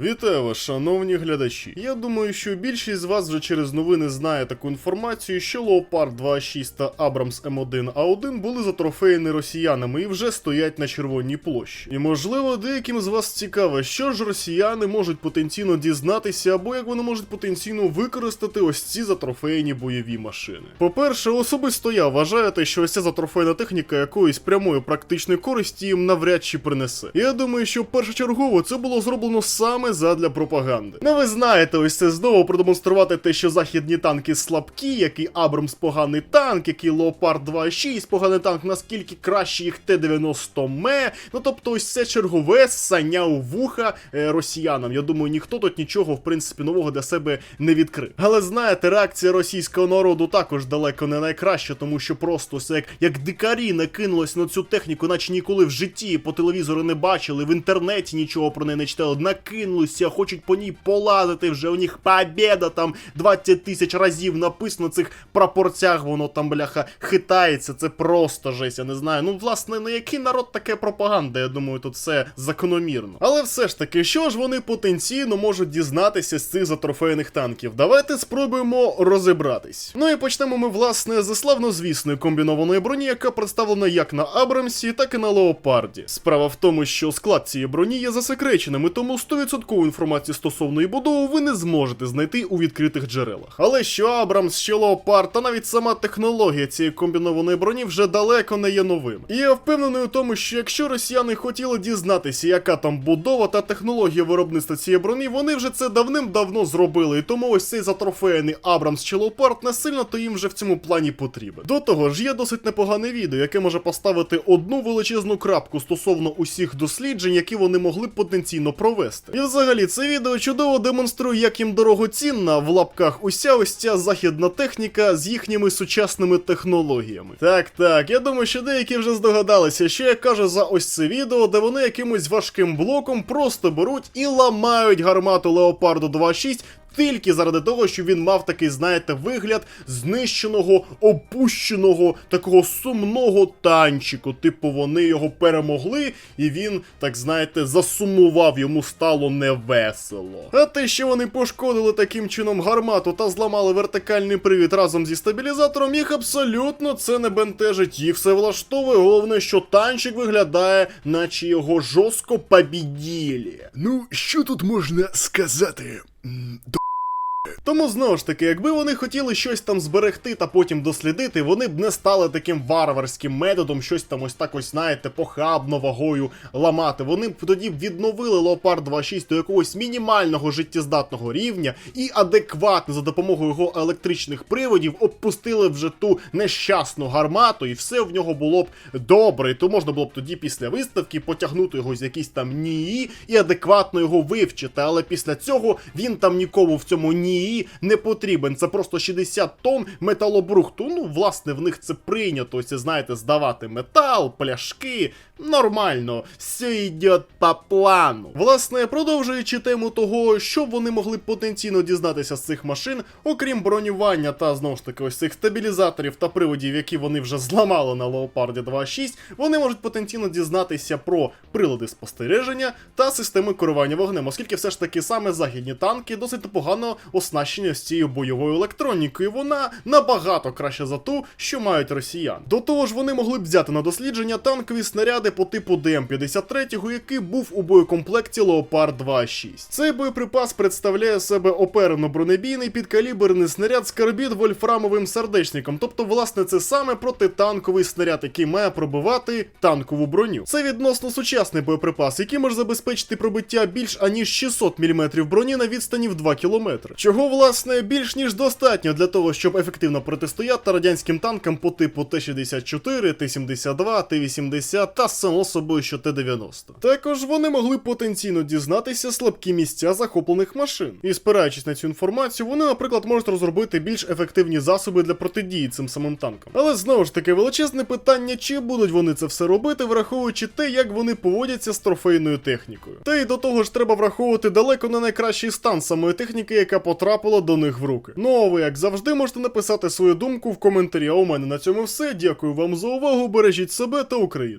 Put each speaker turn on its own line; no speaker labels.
Вітаю вас, шановні глядачі. Я думаю, що більшість з вас вже через новини знає таку інформацію, що Leopard 2.6 та Abrams M1A1 були затрофеєні росіянами і вже стоять на червоній площі. І можливо, деяким з вас цікаво, що ж росіяни можуть потенційно дізнатися, або як вони можуть потенційно використати ось ці затрофеєні бойові машини. По-перше, особисто я вважаю те, що ось ця затрофейна техніка якоїсь прямої практичної користі їм навряд чи принесе. Я думаю, що першочергово це було зроблено саме задля пропаганди. Ну ви знаєте, ось це знову продемонструвати те, що західні танки слабкі, який Абрамс поганий танк, який Leopard 2.6 поганий танк, наскільки краще їх Т-90 ме. Ну тобто, ось це чергове ссання у вуха е, росіянам. Я думаю, ніхто тут нічого в принципі нового для себе не відкрив. Але знаєте, реакція російського народу також далеко не найкраща, тому що просто все як, як дикарі накинулось на цю техніку, наче ніколи в житті по телевізору не бачили, в інтернеті нічого про неї не читали. Накинулися, хочуть по ній полазити. Вже у них побєда там 20 тисяч разів написано цих прапорцях. Воно там бляха хитається. Це просто жесть. Я не знаю. Ну, власне, на який народ таке пропаганда? Я думаю, тут все закономірно. Але все ж таки, що ж вони потенційно можуть дізнатися з цих затрофейних танків? Давайте спробуємо розібратись. Ну і почнемо ми, власне, з славнозвісної комбінованої броні, яка представлена як на Абрамсі, так і на Леопарді. Справа в тому, що склад цієї броні є засекреченим, і тому 100% інформації стосовно її будови ви не зможете знайти у відкритих джерелах. Але що Абрамс, що Леопард, та навіть сама технологія цієї комбінованої броні вже далеко не є новим. І я впевнений у тому, що якщо росіяни хотіли дізнатися, яка там будова та технологія виробництва цієї броні, вони вже це давним-давно зробили. І тому ось цей затрофеєний Абрамс чи Леопард не сильно то їм вже в цьому плані потрібен. До того ж, є досить непогане відео, яке може поставити одну величезну крапку стосовно усіх досліджень, які вони могли потенційно провести. І взагалі це відео чудово демонструє, як їм дорогоцінна в лапках уся ось ця західна техніка з їхніми сучасними технологіями. Так, так, я думаю, що деякі вже здогадалися, що я кажу за ось це відео, де вони якимось важким блоком просто беруть і ламають гармату Леопарду 2.6 тільки заради того, що він мав такий, знаєте, вигляд знищеного, опущеного, такого сумного танчику. Типу, вони його перемогли, і він, так знаєте, засумував, йому стало невесело. А те, що вони пошкодили таким чином гармату та зламали вертикальний привід разом зі стабілізатором, їх абсолютно це не бентежить. Їх все влаштовує. Головне, що танчик виглядає, наче його жорстко побіділі.
Ну, що тут можна сказати?
Тому знову ж таки, якби вони хотіли щось там зберегти та потім дослідити, вони б не стали таким варварським методом, щось там ось так ось, знаєте, похабно вагою ламати. Вони б тоді відновили Leopard 2.6 до якогось мінімального життєздатного рівня і адекватно за допомогою його електричних приводів опустили вже ту нещасну гармату, і все в нього було б добре. І то можна було б тоді після виставки потягнути його з якісь там НІІ і адекватно його вивчити. Але після цього він там нікому в цьому НІІ не потрібен. Це просто 60 тонн металобрухту. Ну, власне, в них це прийнято. Ось, знаєте, здавати метал, пляшки. Нормально, все йде по плану. Власне, продовжуючи тему того, що вони могли потенційно дізнатися з цих машин, окрім бронювання та знову ж таки ось цих стабілізаторів та приводів, які вони вже зламали на Leopard 2.6, вони можуть потенційно дізнатися про прилади спостереження та системи керування вогнем, оскільки все ж таки саме західні танки досить непогано оснащені з цією бойовою електронікою. Вона набагато краще за ту, що мають росіян. До того ж, вони могли б взяти на дослідження танкові снаряди по типу ДМ-53, який був у боєкомплекті Leopard 2.6. Цей боєприпас представляє себе оперено бронебійний підкаліберний снаряд з карбід вольфрамовим сердечником. Тобто, власне, це саме протитанковий снаряд, який має пробивати танкову броню. Це відносно сучасний боєприпас, який може забезпечити пробиття більш аніж 600 мм броні на відстані в 2 км. Чого, власне, більш ніж достатньо для того, щоб ефективно протистояти радянським танкам по типу Т-64, Т-72, Т-80 та само собою, що Т-90. Також вони могли потенційно дізнатися слабкі місця захоплених машин. І спираючись на цю інформацію, вони, наприклад, можуть розробити більш ефективні засоби для протидії цим самим танкам. Але знову ж таки, величезне питання, чи будуть вони це все робити, враховуючи те, як вони поводяться з трофейною технікою. Та й до того ж треба враховувати далеко не найкращий стан самої техніки, яка потрапила до них в руки. Ну а ви, як завжди, можете написати свою думку в коментарі. А у мене на цьому все. Дякую вам за увагу. Бережіть себе та Україну.